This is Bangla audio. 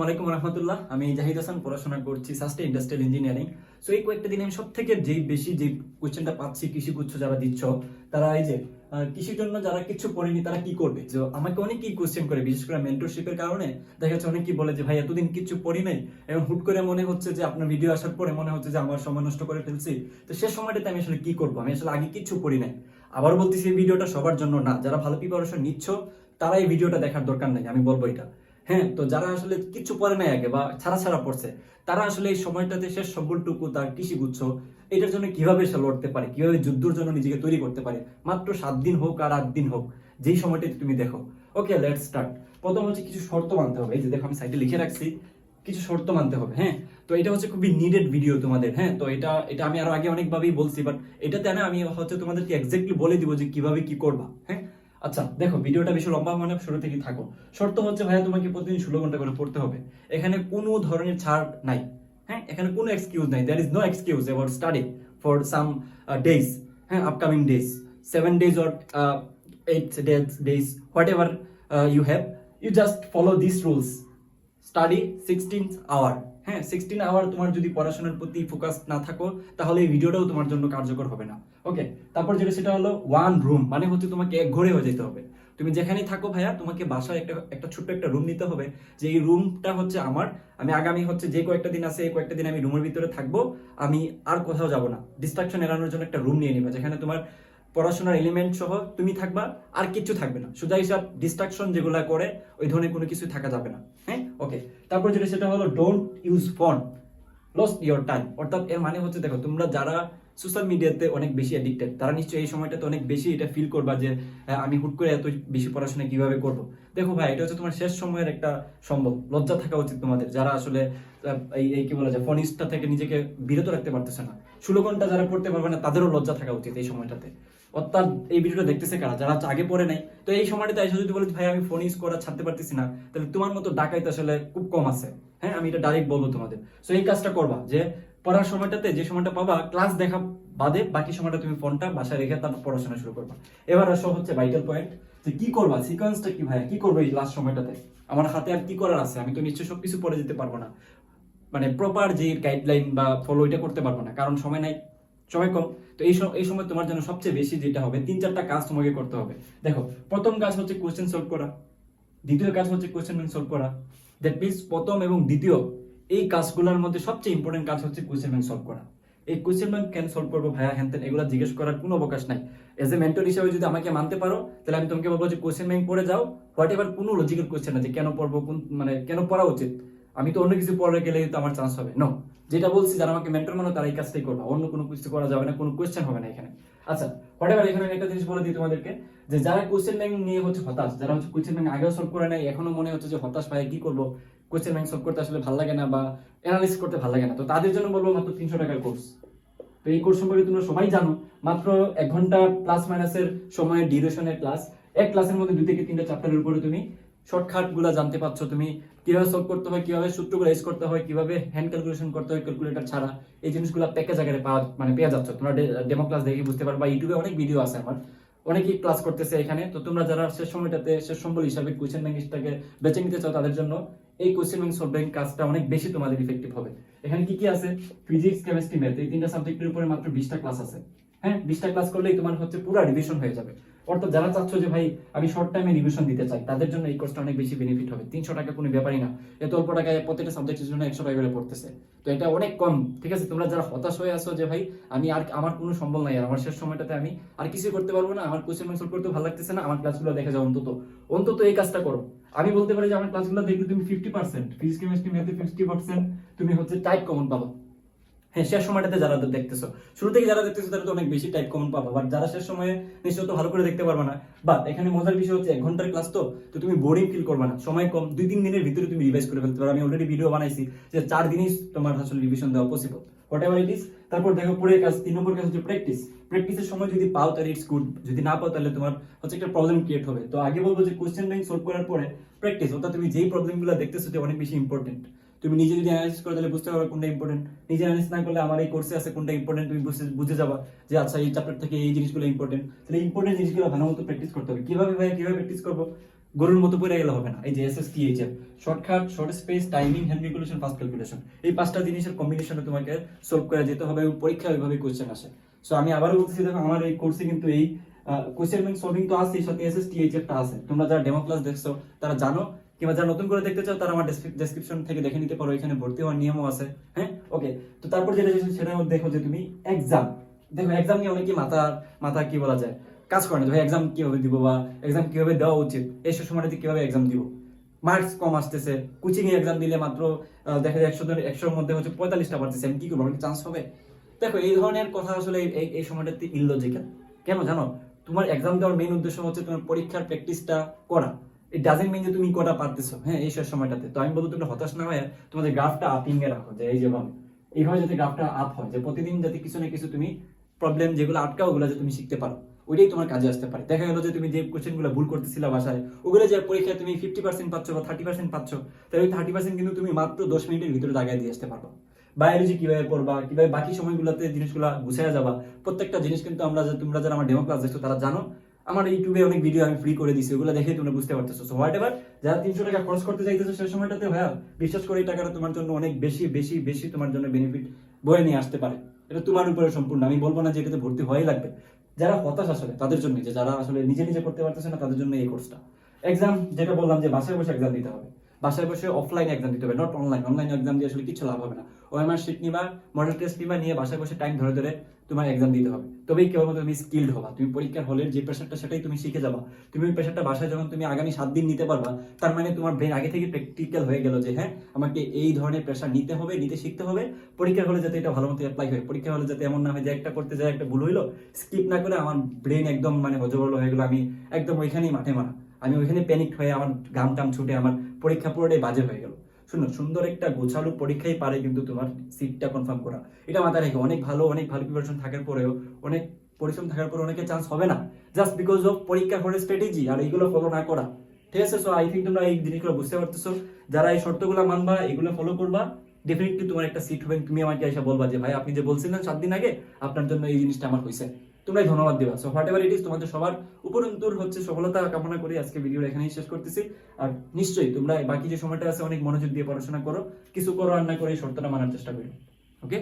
আসসালামাইকুম রহমতুল্লাহ। আমি জাহিদ হাসান, পড়াশোনা করছি সাস্টে ইন্ডাস্ট্রিয়াল ইঞ্জিনিয়ারিং সো এই কয়েকটা আমি সব থেকে যেই বেশি যে কোয়েশ্চেনটা পাচ্ছি, কৃষি গুচ্ছ যারা দিচ্ছ, তারা এই যে কৃষির জন্য যারা কিছু তারা কি করবে? যে আমাকে অনেকেই কোয়েশ্চেন করে, বিশেষ করে মেন্টরশিপের কারণে। দেখা যাচ্ছে অনেকেই বলে যে, ভাই, এতদিন কিছু পড়ি নাই। এবং হুট করে মনে হচ্ছে যে, আপনার ভিডিও আসার পরে মনে হচ্ছে যে, আমার সময় নষ্ট করে ফেলছি। তো সে সময়টাতে আমি আসলে কি করব? আমি আসলে আগে কিছু পড়ি নাই। আবার বলতেছি, এই ভিডিওটা সবার জন্য না। যারা ভালো প্রিপারেশন নিচ্ছ, তারা এই ভিডিওটা দেখার দরকার নাই। আমি বলব এটা। হ্যাঁ তো যারা আসলে কিছু পড়ে নাই আগে বা ছাড়া ছাড়া পড়ছে, তারা আসলে এই সময়টাতে শেষ সম্বলটুকু তার কৃষি গুচ্ছ এটার জন্য কীভাবে সে লড়তে পারে, কীভাবে যুদ্ধের জন্য নিজেকে তৈরি করতে পারে, মাত্র সাত দিন হোক আর আট দিন হোক, যেই সময়টাতে তুমি দেখো। ওকে লেট স্টার্ট প্রথম হচ্ছে কিছু শর্ত মানতে হবে। এই যে দেখো, আমি সাইডে লিখে রাখছি, কিছু শর্ত মানতে হবে হ্যাঁ? তো এটা হচ্ছে খুবই নিডেড ভিডিও তোমাদের হ্যাঁ? তো এটা এটা আমি আরও আগে অনেকভাবেই বলছি বাট এটাতে আমি হচ্ছে তোমাদেরকে এক্স্যাক্টলি বলে দিব যে কীভাবে কি করবা হ্যাঁ? আচ্ছা দেখো, ভিডিওটা বেশি লম্বা মানে শুরু থেকে থাকো। শর্ত হচ্ছে, ভাইয়া, তোমাকে প্রতিদিন ষোলো ঘণ্টা করে পড়তে হবে। এখানে কোনো ধরনের ছাড় নাই হ্যাঁ? এখানে কোনো এক্সকিউজ নাই। There is no excuse about study for some days হ্যাঁ upcoming days seven days or eight days days whatever you have you just follow this rules study sixteen hour হ্যাঁ? সিক্সটিন আওয়ার তোমার যদি পড়াশোনার প্রতি ফোকাস না থাকো, তাহলে এই ভিডিওটাও তোমার জন্য কার্যকর হবে না। ওকে তারপর যেটা, সেটা হলো ওয়ান রুম মানে হচ্ছে তোমাকে এক ঘরে হয়ে যেতে হবে। তুমি যেখানেই থাকো ভাইয়া, তোমাকে বাসায় একটা একটা ছোট্ট একটা রুম নিতে হবে। যে এই রুমটা হচ্ছে আমার, আমি আগামী হচ্ছে যে কয়েকটা দিন আছে, এই কয়েকটা দিন আমি রুমের ভিতরে থাকব, আমি আর কোথাও যাব না। ডিস্ট্রাকশন এড়ানোর জন্য একটা রুম নিয়ে নিবা, যেখানে তোমার পড়াশোনার এলিমেন্ট সহ তুমি থাকবা, আর কিছু থাকবে না। সোজা হিসাব ডিস্ট্রাকশন যেগুলো করে, ওই ধরনের কোনো কিছু থাকা যাবে না। হ্যাঁ? ওকে তারপর যেটা, সেটা হলো don't use phone lost your time অর্থাৎ এর মানে হচ্ছে, দেখো, তোমরা যারা সোশ্যাল মিডিয়াতে অনেক বেশি অ্যাডিক্টেড তারা নিশ্চয়ই এই সময়টাতে অনেক বেশি এটা ফিল করবা যে আমি হুট করে এত বেশি পড়াশোনা কীভাবে করব? দেখো ভাই, এটা হচ্ছে তোমার শেষ সময়ের একটা সম্ভব লজ্জা থাকা উচিত তোমাদের। যারা আসলে এই এই কি বলা যায় ফোনিস্টা থেকে নিজেকে বিরত রাখতে পারতেছে না। ষোলো ঘণ্টা যারা পড়তে পারবে না, তাদেরও লজ্জা থাকা উচিত এই সময়টাতে। অর্থাৎ এই ভিডিওটা দেখতেছে কারা? যারা আগে পড়ে নাই। তো এই সময়টাতে এসে যদি বলে ভাই, আমি ফোন ইউজ করা ছাড়তে পারতেছি না, তাহলে তোমার মতো ডাকাইতে আসলে খুব কম আছে। হ্যাঁ আমি এটা ডাইরেক্ট বলব তোমাদের। সো এই কাজটা করবা যে পড়ার সময়টাতে যে সময়টা পাবা ক্লাস দেখা বাদে বাকি সময়টা তুমি ফোনটা বাসায় রেখে তারপর পড়াশোনা শুরু করবা। এবার আসো হচ্ছে ভাইটাল পয়েন্ট যে কি করবা সিকোয়েন্সটা কি ভাইয়া? কি করব এই লাস্ট সময়টাতে? আমার হাতে আর কি করার আছে? আমি তো নিশ্চয়ই সবকিছু পড়ে যেতে পারব না। মানে প্রপার যে গাইডলাইন বা ফলো এটা করতে পারব না, কারণ সময় নাই, সময় কম। তো এই এই সময় তোমার জন্য সবচেয়ে বেশি যেটা হবে, তিন চারটা কাজ তোমাকে করতে হবে। দেখো, প্রথম কাজ হচ্ছে কোশ্চেন সলভ করা, দ্বিতীয় কাজ হচ্ছে ব্যাংক সলভ করা। দ্যাট মিনস প্রথম এবং দ্বিতীয় এই কাজগুলোর মধ্যে সবচেয়ে ইম্পর্টেন্ট কাজ হচ্ছে কোশ্চেন ব্যাংক সলভ করা। এই কোশ্চেন ব্যাংক কেন সলভ করব ভাইয়া? হ্যান ত্যান, এগুলো জিজ্ঞেস করার কোনো অবকাশ নাই। এজ এ মেন্টর হিসেবে যদি আমাকে মানতে পারো, তাহলে আমি তোমাকে বলব যে কোশ্চেন ব্যাংক পড়ে যাও। হোয়াট এভার কোনো লজিক্যাল কোশ্চেন আছে কেন পড়ব, কোন মানে কেন পড়া উচিত? আমি তো অন্য কিছু পড়ে গেলে তো আমার চান্স হবে। নো যেটা বলছি, যারা আমাকে মেন্টর মানো, তারা এই কাজটাই করবা। অন্য কোনো কিছু করা যাবে না, কোনো কোশ্চেন হবে না এখানে। আচ্ছা হোয়াট এভার এখানে একটা জিনিস বলে দিই তোমাদেরকে, যে যারা কোশ্চেন ব্যাংক নিয়ে হচ্ছে হতাশ, যারা হচ্ছে কোশ্চেন ব্যাংক আগেও সলভ করে নাই, এখনও মনে হচ্ছে যে হতাশ ভাই কি করব? কোশ্চেন ব্যাংক সলভ করতে আসলে ভালো লাগে না বা অ্যানালিস করতে ভালো লাগে না। তো তাদের জন্য বলব মাত্র তিনশো টাকার কোর্স তো এই কোর্স সম্পর্কে তোমরা সবাই জানো, মাত্র এক ঘণ্টা প্লাস মাইনাসের সময়ের ডিউরেশনের ক্লাস এক ক্লাসের মধ্যে দুই থেকে তিনটা চ্যাপ্টারের উপরে তুমি শর্টকাটগুলা জানতে পারছ। তুমি কীভাবে সলভ করতে হয়, কীভাবে সূত্রগুলো এস করতে হয়, কীভাবে হ্যান্ড ক্যালকুলেশন করতে হয় ক্যালকুলেটর ছাড়া এই জিনিসগুলো প্যাকেজ আকারে পাওয়া মানে পেয়ে যাচ্ছ। তোমরা ডেমো ক্লাস দেখে বুঝতে পারবা ইউটিউবে অনেক ভিডিও আছে আমার। অনেকেই ক্লাস করতেছে এখানে। তো তোমরা যারা শেষ সময়টাতে, শেষ সম্বল হিসাবে কোয়েশ্চেন ব্যাংকটাকে বেছে নিতে চাও তাদের জন্য, এই কোয়েশ্চেন ব্যাংক সলভিং কাজটা অনেক বেশি তোমাদের ইফেক্টিভ হবে। এখানে কি কি আছে? ফিজিক্স কেমিস্ট্রি ম্যাথ এই তিনটা সাবজেক্টের উপরে মাত্র বিশটা ক্লাস আছে। হ্যাঁ বিশটা ক্লাস করলেই তোমার হচ্ছে পুরো রিভিশন হয়ে যাবে। অর্থাৎ যারা চাচ্ছ যে ভাই, আমি শর্ট টাইমে রিভিশন দিতে চাই, তাদের জন্য এই কোর্সটা অনেক বেশি বেনিফিট হবে। তিনশো টাকা কোনো ব্যাপারই না। এত অল্প টাকায় প্রত্যেকটা সাবজেক্টের জন্য একশো টাকা করে পড়তেছে। তো এটা অনেক কম, ঠিক আছে? তোমরা যারা হতাশ হয়ে আসো যে ভাই, আমি আর আমার কোনো সম্বল নাই, আর আমার শেষ সময়টাতে আমি আর কিছু করতে পারব না, আমার কোশ্চেন সলভ করতে ভালো লাগতেছে না, আমার ক্লাসগুলো দেখে যাও অন্তত। অন্তত এই কাজটা করো। আমি বলতে পারি যে আমার ক্লাসগুলো দেখলে তুমি ফিফটি পার্সেন্ট ফিজিক্স কেমিস্ট্রি ম্যাথে ফিফটি পার্সেন্ট তুমি হচ্ছে টাইপ কমন পাবা। হ্যাঁ শেষ সময়টাতে যারা দেখতেছো। শুরু থেকে যারা দেখতেছো তারা তো অনেক বেশি টাইপ কমন পাবা বাট যারা শেষ সময়ে নিশ্চয় তো ভালো করে দেখতে পারবে না। বাট এখানে মজার বিষয় হচ্ছে, এক ঘণ্টার ক্লাস তো তো তুমি বোরিং ফিল করবে না। সময় কম, দুই তিন দিনের ভিতরে তুমি রিভাইজ করে ফেলতে পারো। আমি অলরেডি ভিডিও বানাইছি যে চার দিনই তোমার আসলে রিভিশন দেওয়া possible whatever it is তারপর দেখো পরে কাজ, তিন নম্বর কাজ হচ্ছে প্র্যাকটিস প্র্যাকটিসের সময় যদি পাও তাহলে ইটস গুড যদি না পাও তাহলে তোমার হচ্ছে একটা প্রবলেম ক্রিয়েট হবে। তো আগে বলব যে কোশ্চেন ব্যাংক সলভ করার পরে প্র্যাকটিস অর্থাৎ তুমি যেই প্রবলেমগুলো দেখতেছো যে অনেক বেশি ইম্পর্টেন্ট তুমি নিজে যদি অ্যানালাইসিস করে তাহলে বুঝতে পারবে কোনটা ইম্পর্টেন্ট নিজে অ্যানালাইসিস না করলে আমার এই কোর্সে আছে কোনটা ইম্পর্টেন্ট তুমি বুঝে বুঝে যাবা যে আচ্ছা এই চ্যাপ্টার থেকে এই জিনিসগুলো ইম্পর্টেন্ট তাহলে ইম্পর্টেন্ট জিনিসগুলো ভালো মতো প্র্যাকটিস করতে হবে। কীভাবে ভাই কীভাবে প্র্যাকটিস করব? গরুর মতো পড়ে গেলে হবে না। এই যে এস এস টি এইচ এর shortcut short space timing hand regulation fast calculation এই পাঁচটা জিনিসের কম্বিনেশনে তোমাকে সলভ করে যেতে হবে এবং পরীক্ষা ওইভাবে কোশ্চেন আসে। সো আমি আবারও বলতেছি, দেখো, আমার এই কোর্সে কিন্তু এই কোশ্চেন ব্যাংক সলভিং তো আছে সাথে এস এস টি এইচ এরটা আছে। তোমরা যারা ডেমো ক্লাস দেখছ, তারা জানো, কিংবা যারা নতুন করে দেখতে চাও, তারা আমার ডেসক্রিপশন থেকে দেখে নিতে পারো, এখানে ভর্তি হওয়ার নিয়মও আছে। হ্যাঁ? ওকে তো তারপর যেটা সেটা দেখো যে তুমি এক্সাম দেখো এক্সাম নিয়ে অনেকে মাথা মাথা কি বলা যায়? কাজ করে না ভাই এক্সাম কীভাবে দিব বা এক্সাম কীভাবে দেওয়া উচিত? এই সব সময়টাতে কীভাবে এক্সাম দিব? মার্কস কম আসতেছে। কোচিং এ এক্সাম দিলে মাত্র দেখা যায় একশো একশোর মধ্যে হচ্ছে পঁয়তাল্লিশটা পারতেছে আমি কি করব? আমার চান্স হবে? দেখো, এই ধরনের কথা আসলে এই এই সময়টাতে ইললজিক্যাল কেন জানো? তোমার এক্সাম দেওয়ার মেইন উদ্দেশ্য হচ্ছে তোমার পরীক্ষার প্র্যাকটিসটা করা। ইট ডাজেন্ট মিন যে তুমি কটা পারতেছো। হ্যাঁ এই সব সময়টাতে। তো আমি বলব তুমি হতাশ না হয়ে তোমাদের গ্রাফটা আপিং এ রাখো, যে এই যেভাবে এইভাবে যাতে গ্রাফটা আপ হয়, যে প্রতিদিন যাতে কিছু না কিছু তুমি প্রবলেম যেগুলো আটকা ওগুলো যে তুমি শিখতে পারো। ওইটাই তোমার কাজে আসতে পারে। দেখা গেলো যে তুমি যে কোশ্চেনগুলো ভুল করতেছিলে বাসায়, ওগুলো যে পরীক্ষায় তুমি ফিফটি পার্সেন্ট পাচ্ছ বা থার্টি পার্সেন্ট পাচ্ছ, তাহলে ওই থার্টি পার্সেন্ট কিন্তু তুমি মাত্র দশ মিনিটের ভিতরে দাগায় দিয়ে আসতে পারবে। বায়োলজি কীভাবে পড়বা, কীভাবে বাকি সময়গুলোতে জিনিসগুলো গুছিয়ে যাবা, প্রত্যেকটা জিনিস কিন্তু আমরা যে- তোমরা যারা আমার ডেমো ক্লাস দেখছ, তারা জানো। আমার ইউটিউবে অনেক ভিডিও আমি ফ্রি করে দিছি, ওগুলো দেখে তোমরা বুঝতে পারতেছো। সো হোয়াট এভার যারা তিনশো টাকা খরচ করতে চাইতেছো সেই সময়টাতে ভাইয়া, বিশ্বাস করে এই টাকাটা তোমার জন্য অনেক বেশি বেশি বেশি তোমার জন্য বেনিফিট বয়ে নিয়ে আসতে পারে। এটা তোমার উপরে সম্পূর্ণ, আমি বলব না যে এটাতে ভর্তি হওয়াই লাগবে। যারা হতাশ আসলে, তাদের জন্য যে যারা আসলে নিজে নিজে করতে পারতেছে না, তাদের জন্য এই কোর্সটা এক্সাম যেটা বললাম যে বাসায় বসে এক্সাম দিতে হবে। বাসায় বসে অফলাইন এক্সাম দিতে হবে নট অনলাইন অনলাইন এক্সাম দিয়ে আসলে কিছু লাভ হবে না। ওএমআর শিট নিবা মডেল টেস্ট নিবা, নিয়ে বাসায় বসে টাইম ধরে ধরে তোমার এক্সাম দিতে হবে। তবেই কেবলমাত্র তুমি স্কিল্ড হবা। তুমি পরীক্ষার হলের যে প্রেশারটা সেটাই তুমি শিখে যাবা। তুমি ওই প্রেশারটা বাসায় যখন তুমি আগামী সাত দিন নিতে পারবা, তার মানে তোমার ব্রেন আগে থেকে প্র্যাকটিক্যাল হয়ে গেল যে হ্যাঁ আমাকে এই ধরনের প্রেশার নিতে হবে, নিতে শিখতে হবে। পরীক্ষার হলে যাতে এটা ভালো মতো অ্যাপ্লাই হয়। পরীক্ষা হলে যাতে এমন না হয় যে একটা করতে যায়, একটা ভুল হইল স্কিপ না করে আমার ব্রেন একদম মানে হজবরল হয়ে গেলো। আমি একদম ওইখানেই মাঠে মারা। আমি ওইখানে প্যানিক হয়ে আমার গাম টাম ছুটে আমার পরীক্ষা পুরোটাই বাজে হয়ে গেল। শুনো, সুন্দর একটা গোছালো পরীক্ষাই পারে কিন্তু তোমার সিটটা কনফার্ম করা। এটা মাথায় রেখে, অনেক ভালো অনেক ভালো প্রিপারেশন থাকার পরেও, অনেক পরিশ্রম থাকার পরে অনেকের চান্স হবে না। জাস্ট বিকজ অফ পরীক্ষা করে স্ট্র্যাটেজি আর এইগুলো ফলো না করা। ঠিক আছে? সো আই থিঙ্ক তোমরা এই জিনিসগুলো বুঝতে পারতেছো। যারা এই শর্তগুলো মানবা, এগুলো ফলো করবা। ডেফিনেটলি তোমার একটা সিট হবে। তুমি আমাকে এসে বলবা যে, ভাই, আপনি যে বলছিলেন সাত দিন আগে, আপনার জন্য এই জিনিসটা আমার হয়েছে তোমরাই ধন্যবাদ দিবা। So whatever it is তোমাদের সবার উপরন্তর হচ্ছে সফলতা কামনা করি। আজকে ভিডিও এখানেই শেষ করতেছি। আর নিশ্চয়ই তোমরা বাকি যে সময়টা আছে, অনেক মনোযোগ দিয়ে পড়াশোনা করো। কিছু করো আর না করে, এই শর্তটা মানার চেষ্টা করো। ওকে